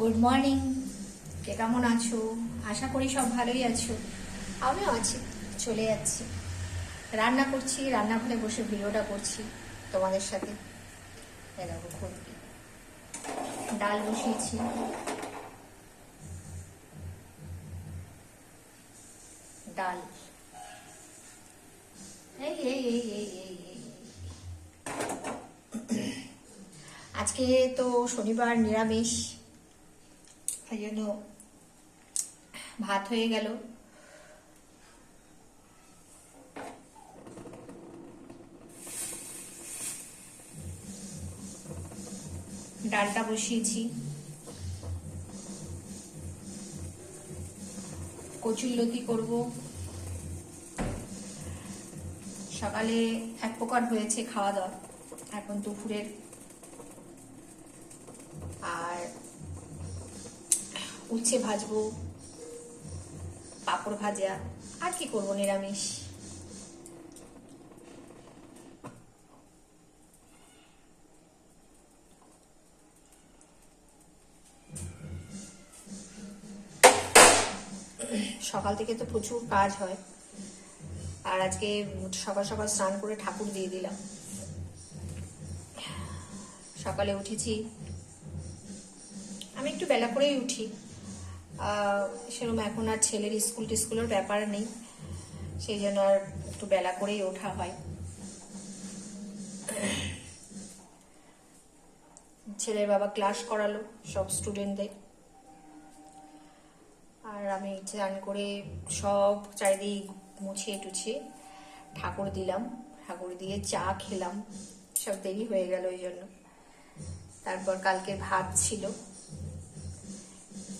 Good morning কে কেমন আছো? আশা করি সব ভালোই আছো। আমিও আছি, চলে যাচ্ছি। রান্না করছি, রান্নাঘরে বসে ভিডিওটা করছি তোমাদের সাথে। দেখো খুন্তি ডাল বসিয়েছি। ডাল। এই এই এই এই এই। আজকে তো শনিবার, নিরামিষ। এই জন্য ভাত হয়ে গেল ডালটা বসিয়েছি কচুর লতি করব সকালে এক প্রকার হয়েছে খাওয়া দাওয়া, এখন দুপুরের। আর উচ্ছে ভাজবো, পাঁপড় ভাজা, আর কি করব নিরামিষ? সকাল থেকে তো প্রচুর কাজ হয়। আর আজকে সকাল সকাল স্নান করে ঠাকুর দিয়ে দিলাম। সকালে উঠেছি। আমি একটু বেলা করেই উঠি। সেরকম এখন আর ছেলের স্কুল টিস্কুলের ব্যাপার নেই। সেই জন্য আর একটু বেলা করেই ওঠা হয়। ছেলের বাবা ক্লাস করালো সব স্টুডেন্টদের। আর আমি চান করে সব চারিদিক মুছিয়ে টুছিয়ে ঠাকুর দিলাম। ঠাকুর দিয়ে চা খেলাম। সব দেরি হয়ে গেল ওই জন্য। তারপর কালকে ভাত ছিল।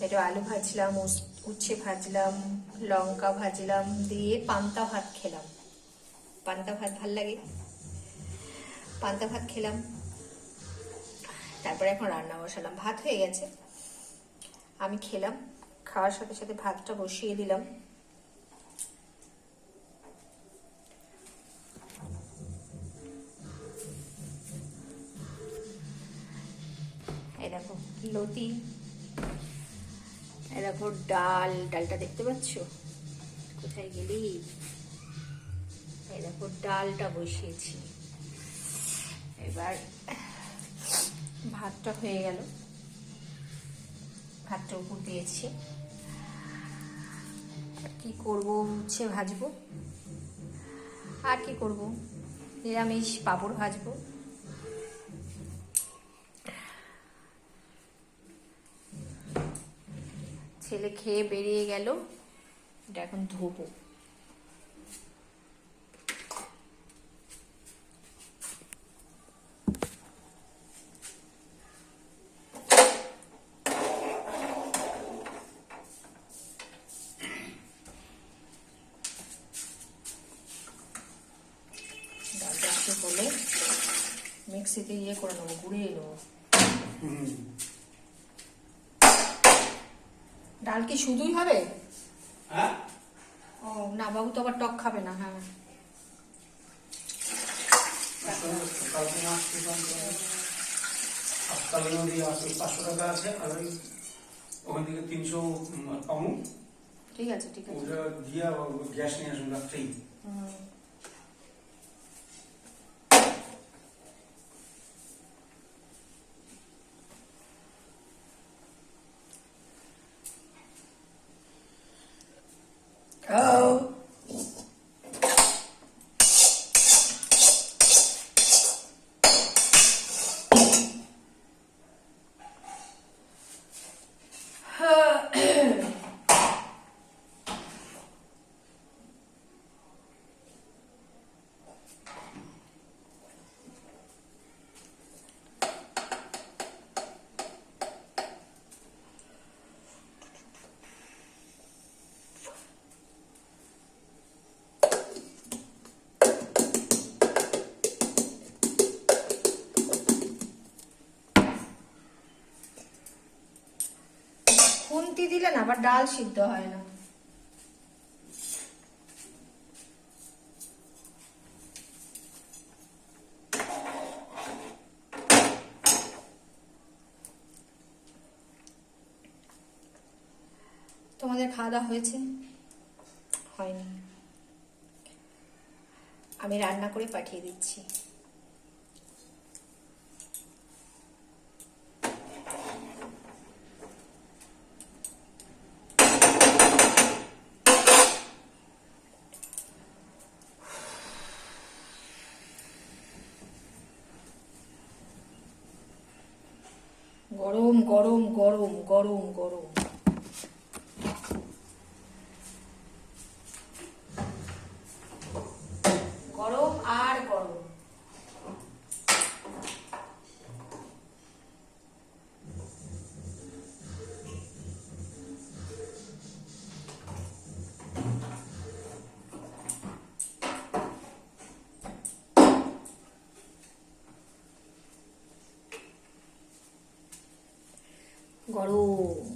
একটু আলু ভাজলাম উচ্ছে ভাজলাম, লঙ্কা ভাজলাম, দিয়ে পান্তা ভাত খেলাম। পান্তা ভাত ভালো লাগে? পান্তা ভাত খেলাম। তারপরে এখন রান্না বসালাম। ভাত হয়ে গেছে। আমি খেলাম। খাওয়ার সাথে সাথে ভাতটা বসিয়ে দিলাম। এই দেখো, লতি দেখো ডাল, ডালটা দেখতে পাচ্ছ? কোথায় গেলি? দেখো ডালটা বসিয়েছি। এবার ভাতটা হয়ে গেল। ভাতটা উপর দিয়েছি। কি করব? উচ্ছে ভাজবো। আর কি করব? নিরামিষ পাঁপড় ভাজবো। ছেলে খেয়ে বেরিয়ে গেল। এটা এখন ধোবো। মিক্সিতে ইয়ে করে নেব গুঁড়িয়ে নেব। ডাল কি শুধুই হবে? হ্যাঁ? ও না বাবু তো আবার টক খাবে না হ্যাঁ। পাঁচশো টাকা আছে আর ওই ওখান থেকে তিনশো ঠিক আছে ঠিক আছে। ওটা দিয়ে গ্যাস নিয়ে আসুন রাত্রেই। খুন্তি দিলে না, আবার ডাল সিদ্ধ হয় না। তোমাদের খাওয়া দাওয়া হয়েছে? হয়নি। আমি রান্না করে পাঠিয়ে দিচ্ছি। গরম গরম গরম গরম গরম। গরম